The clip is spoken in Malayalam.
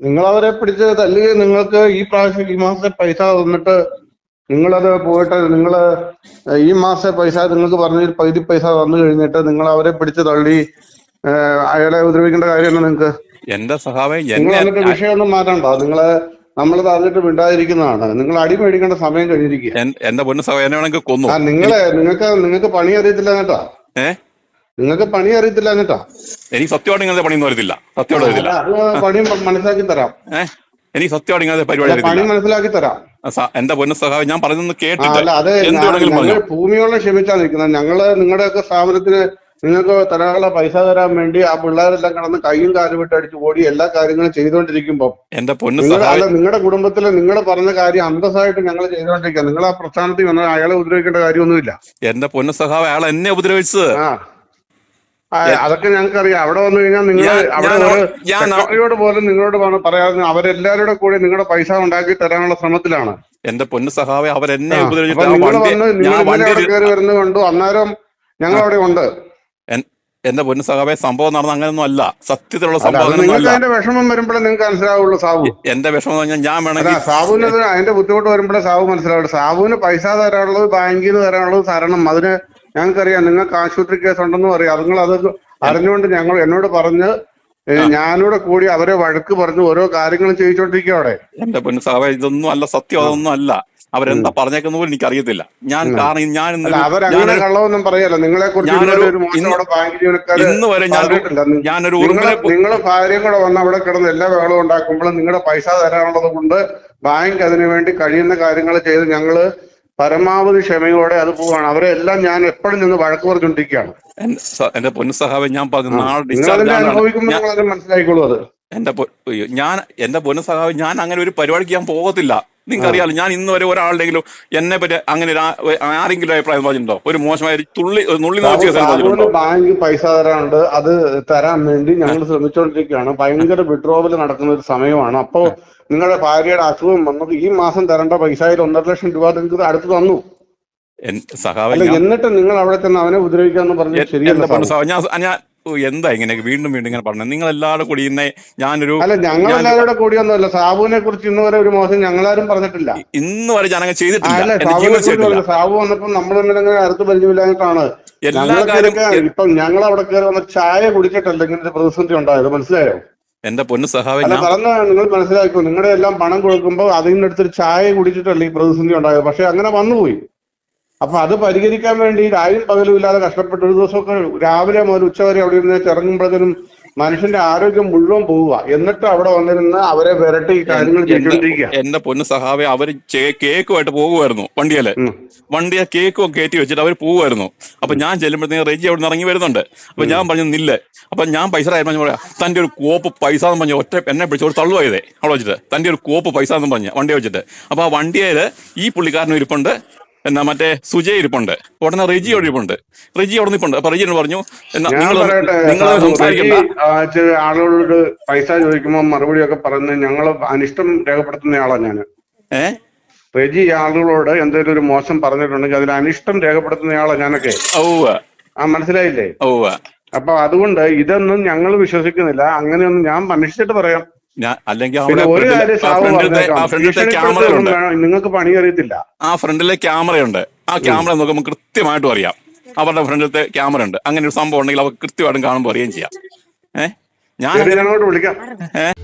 നിങ്ങൾ അവരെ പിടിച്ച് തല്ലുകയും നിങ്ങൾക്ക് ഈ പ്രാവശ്യം ഈ മാസത്തെ പൈസ തന്നിട്ട് നിങ്ങളത് പോയിട്ട് നിങ്ങൾ ഈ മാസത്തെ പൈസ നിങ്ങൾക്ക് പറഞ്ഞ പകുതി പൈസ തന്നു കഴിഞ്ഞിട്ട് നിങ്ങൾ അവരെ പിടിച്ച് തള്ളി അയാളെ ഉപദ്രവിക്കേണ്ട കാര്യമാണ് നിങ്ങൾക്ക് എന്താ സഹായം നിങ്ങൾ എന്നിട്ട് വിഷയമൊന്നും മാറ്റണ്ട. നിങ്ങൾ നമ്മൾ തന്നിട്ട് മിണ്ടാതിരിക്കുന്നതാണ്. നിങ്ങൾ അടി മേടിക്കേണ്ട സമയം കഴിഞ്ഞിരിക്കുക എന്റെ പൊന്നു സഹായ കൊന്നു. നിങ്ങളെ നിങ്ങൾക്ക് നിങ്ങൾക്ക് പണി അറിയത്തില്ല കേട്ടോ. ഏ? നിങ്ങൾക്ക് പണി അറിയത്തില്ല എന്നിട്ടാ? എനിക്ക് സത്യമായിട്ട് ഇങ്ങനത്തെ പണിയൊന്നും ഒന്നും സത്യമായിട്ട് അത് പണി മനസ്സിലാക്കി തരാം. എനിക്ക് സത്യമായിട്ട് ഇങ്ങനത്തെ പരിപാടി പണി മനസ്സിലാക്കി തരാം. എന്റെ പൊന്നു സഹായം ഞാൻ പറഞ്ഞു കേട്ടില്ല. ഭൂമിയോളം ക്ഷമിച്ചാ നിൽക്കുന്നത്. ഞങ്ങൾ നിങ്ങളുടെയൊക്കെ സ്ഥാപനത്തിന് നിങ്ങൾക്ക് തരാനുള്ള പൈസ തരാൻ വേണ്ടി ആ പിള്ളേരെല്ലാം കടന്ന് കൈയും കാലും വിട്ട് അടിച്ച് ഓടി എല്ലാ കാര്യങ്ങളും ചെയ്തുകൊണ്ടിരിക്കുമ്പോൾ എന്റെ പൊന്നു അല്ല നിങ്ങളുടെ കുടുംബത്തിലെ നിങ്ങൾ പറഞ്ഞ കാര്യം അന്തസ്സായിട്ട് ഞങ്ങൾ ചെയ്തുകൊണ്ടിരിക്കുക നിങ്ങൾ ആ പ്രസ്ഥാനത്തിൽ വന്നാൽ അയാളെ ഉപദ്രവിക്കേണ്ട കാര്യമൊന്നുമില്ല. എന്റെ പൊന്നു സഹാവ് അയാൾ എന്നെ ഉപദ്രവിച്ചത്. അതൊക്കെ ഞങ്ങൾക്ക് അറിയാം അവിടെ വന്നു കഴിഞ്ഞാൽ നിങ്ങൾ അവിടെ പോലും നിങ്ങളോട് പറയാതെ അവരെല്ലാവരുടെ കൂടെ നിങ്ങളുടെ പൈസ ഉണ്ടാക്കി തരാനുള്ള ശ്രമത്തിലാണ്. എന്റെ പൊന്നു സഹാവെ അവരെന്നെ കണ്ടു. അന്നേരം ഞങ്ങൾ അവിടെ ഉണ്ട്. എന്റെ പൊന്നു സഹാവെ സംഭവം നടന്ന അങ്ങനെയൊന്നും അല്ല. സത്യത്തിലുള്ള സംഭവം അതിന്റെ വിഷമം വരുമ്പോഴേ നിങ്ങൾക്ക് മനസ്സിലാവുള്ളൂ സാബു. എന്റെ വിഷമം പറഞ്ഞാൽ ഞാൻ വേണമെങ്കിൽ സാബുവിന് അതിന്റെ ബുദ്ധിമുട്ട് വരുമ്പോഴേ സാബു മനസ്സിലാവുള്ളൂ. സാബുവിന് പൈസ തരാനുള്ളത് ബാങ്കിൽ നിന്ന് തരാനുള്ളത് തരണം. അതിന് ഞങ്ങൾക്കറിയാം നിങ്ങൾക്ക് ആശുപത്രി കേസ് ഉണ്ടെന്നും അറിയാം. നിങ്ങൾ അത് അറിഞ്ഞുകൊണ്ട് ഞങ്ങൾ എന്നോട് പറഞ്ഞ് ഞാനൂടെ കൂടി അവരെ വഴക്ക് പറഞ്ഞ് ഓരോ കാര്യങ്ങളും ചെയ്യിച്ചോണ്ടിരിക്കുക അവിടെ. എന്റെ പൊന്നു സാറേ ഇതൊന്നും അല്ല സത്യം അതൊന്നും അല്ല. അവരെന്താ പറഞ്ഞേക്കുന്ന പോലും എനിക്കറിയത്തില്ല. ഞാൻ കാരണം ഞാൻ അവരങ്ങനെ കള്ളമൊന്നും പറയല്ല. നിങ്ങളെ കുറിച്ച് ഇന്ന് വരെ ഞാൻ ഞാനൊരു ഭാര്യയും കൂടെ വന്ന് അവിടെ കിടന്ന് എല്ലാ വേളവും ഉണ്ടാക്കുമ്പോഴും നിങ്ങളുടെ പൈസ തരാനുള്ളത് കൊണ്ട് ബാങ്ക് അതിനു വേണ്ടി കഴിയുന്ന കാര്യങ്ങൾ ചെയ്ത് ഞങ്ങൾ പരമാവധി ക്ഷമയോടെ അത് പോവാണ് അവരെ എല്ലാം ഞാൻ എപ്പോഴും നിന്ന് വഴക്ക് പറഞ്ഞുകൊണ്ടിരിക്കുകയാണ്. എന്റെ പൊന്നു ഞാൻ അനുഭവിക്കുമ്പോൾ മനസ്സിലായിക്കോളൂ അത്. എന്റെ ഞാൻ എന്റെ പൊന്നു സഹാവ് ഞാൻ അങ്ങനെ ഒരു പരിപാടിക്ക് ഞാൻ പോകത്തില്ല. നിങ്ങൾക്ക് അറിയാലോ ഞാൻ ഇന്ന് വരെ ഒരാളുടെങ്കിലും എന്നെ പറ്റി അങ്ങനെ ആരെങ്കിലും അഭിപ്രായം പറഞ്ഞിട്ടുണ്ടോ? ഒരു മോശമായ തുള്ളി നുള്ളി ബാങ്ക് പൈസ തരാനുണ്ട് അത് തരാൻ വേണ്ടി ഞങ്ങൾ ശ്രമിച്ചുകൊണ്ടിരിക്കുകയാണ്. ഭയങ്കര വിഡ്രോവൽ നടക്കുന്ന ഒരു സമയമാണ്. അപ്പോ നിങ്ങളുടെ ഭാര്യയുടെ അസുഖം വന്നത് ഈ മാസം തരേണ്ട പൈസയിൽ ഒന്നര ലക്ഷം രൂപ നിങ്ങൾക്ക് അടുത്ത് തന്നു. എന്നിട്ട് നിങ്ങൾ അവിടെ ചെന്ന് അവനെ ഉപദ്രവിക്കാന്ന് പറഞ്ഞു ശരിയല്ല ഞാൻ എന്താ ഇങ്ങനെ വീണ്ടും വീണ്ടും ഇങ്ങനെ പറഞ്ഞത്? നിങ്ങൾ എല്ലാവരും കൂടി ഇന്നെ ഞാനൊരു അല്ല ഞങ്ങൾ കൂടി കൂടിയൊന്നുമല്ല. സാബുവിനെ കുറിച്ച് ഇന്ന് വരെ ഒരു മോശം ഞങ്ങളാരും പറഞ്ഞിട്ടില്ല. ഇന്ന് വരെ ഞാനങ്ങ് ചെയ്തിട്ടില്ല. സാബു വന്നപ്പോ നമ്മൾ തമ്മിൽ അടുത്ത് പരിചയമില്ലാഞ്ഞിട്ടാണ്. എല്ലാ കാര്യം ഇപ്പം ഞങ്ങൾ അവിടെ കയറി വന്ന ചായ കുടിച്ചിട്ടല്ല ഇങ്ങനത്തെ പ്രതിസന്ധി ഉണ്ടായത്. മനസ്സിലായോ? എന്റെ പൊന്ന് സഹായം പറഞ്ഞ നിങ്ങൾ മനസ്സിലാക്കൂ നിങ്ങളുടെ എല്ലാം പണം കൊടുക്കുമ്പോൾ അതിന്റെ അടുത്തൊരു ചായ കുടിച്ചിട്ടല്ല ഈ പ്രതിസന്ധി ഉണ്ടായത്. പക്ഷെ അങ്ങനെ വന്നുപോയി. അപ്പൊ അത് പരിഹരിക്കാൻ വേണ്ടി രായും പകലും ഇല്ലാതെ കഷ്ടപ്പെട്ട് ഒരു ദിവസമൊക്കെ രാവിലെ മുതൽ ഉച്ചവരെ അവിടെ ഇരുന്ന് ഇറങ്ങുമ്പോഴത്തേനും മനുഷ്യന്റെ ആരോഗ്യം മുഴുവൻ പോവുക. എന്നിട്ട് അവിടെ വന്നിരുന്ന് അവരെ വിരട്ടി കാര്യങ്ങൾ എന്റെ ചെയ്തുകൊണ്ടിരിക്കുക. എന്റെ പൊന്നു സഹാവെ അവർ കേക്കുമായിട്ട് പോകുമായിരുന്നു വണ്ടിയല്ലേ. വണ്ടിയെ കേക്കും കയറ്റി വെച്ചിട്ട് അവർ പോകുമായിരുന്നു. അപ്പൊ ഞാൻ ചെല്ലുമ്പോഴത്തേക്ക് റെജി അവിടെ നിന്ന് ഇറങ്ങി വരുന്നുണ്ട്. അപ്പൊ ഞാൻ പറഞ്ഞു നില്ല. അപ്പൊ ഞാൻ പൈസ പറഞ്ഞു പറയാ തന്റെ ഒരു കോപ്പ് പൈസ എന്ന് പറഞ്ഞു ഒറ്റ എന്നെ പിടിച്ച് ഒരു തള്ളുവായതേ അവിടെ വെച്ചിട്ട് തന്റെ ഒരു കോപ്പ് പൈസ എന്ന് പറഞ്ഞു വണ്ടി വെച്ചിട്ട്. അപ്പൊ ആ വണ്ടിയിൽ ഈ പുള്ളിക്കാരനും ഇരിപ്പുണ്ട്. എന്നാ മറ്റേ സുജയ് ഇരിപ്പുണ്ട്. ഉടനെ റിജി ഒഴിപ്പുണ്ട് ഇരിപ്പുണ്ട് റിജി അവിടെ നിൽപ്പുണ്ട്. അപ്പൊ റെജിനോട് പറഞ്ഞു എന്നാ നിങ്ങൾ നിങ്ങൾ സംസാരിക്കണ്ട. ആളുകളോട് പൈസ ചോദിക്കുമ്പോൾ മറുപടിയൊക്കെ പറയുന്നത് ഞങ്ങൾ അനിഷ്ടം രേഖപ്പെടുത്തുന്ന ആളാണ് ഞാൻ ഏ? റെജി ആളുകളോട് എന്തെങ്കിലും ഒരു മോശം പറഞ്ഞിട്ടുണ്ടെങ്കിൽ അതിൽ അനിഷ്ടം രേഖപ്പെടുത്തുന്ന ആളാണ് ഞാനൊക്കെ. ആ മനസ്സിലായില്ലേ? അപ്പൊ അതുകൊണ്ട് ഇതൊന്നും ഞങ്ങൾ വിശ്വസിക്കുന്നില്ല. അങ്ങനെയൊന്നും ഞാൻ മനുഷ്യട്ട് പറയാം. ഞാൻ അല്ലെങ്കിൽ ക്യാമറയുണ്ട് നിങ്ങൾക്ക് പണി അറിയത്തില്ല ആ ഫ്രണ്ടിലെ ക്യാമറയുണ്ട്. ആ ക്യാമറ നോക്കുമ്പോൾ കൃത്യമായിട്ടും അറിയാം. അവരുടെ ഫ്രണ്ടിലത്തെ ക്യാമറ ഉണ്ട്. അങ്ങനെ ഒരു സംഭവം ഉണ്ടെങ്കിൽ അവർ കൃത്യമായിട്ടും കാണുമ്പോൾ അറിയുകയും ചെയ്യാം. ഏഹ് ഞാൻ വിളിക്കാം. ഏഹ്